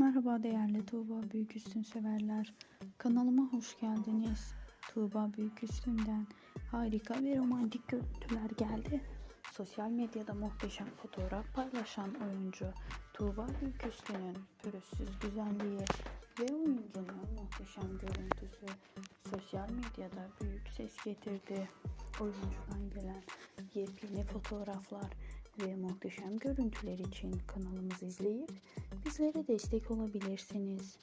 Merhaba değerli Tuğba Büyüküstün severler. Kanalıma hoş geldiniz. Tuğba Büyüküstün'den harika ve romantik görüntüler geldi. Sosyal medyada muhteşem fotoğraf paylaşan oyuncu Tuğba Büyüküstün'ün pürüzsüz güzelliği ve oyuncunun muhteşem görüntüsü sosyal medyada büyük ses getirdi. Oyuncudan gelen yepyeni fotoğraflar ve muhteşem görüntüler için kanalımızı izleyip bizlere destek olabilirsiniz.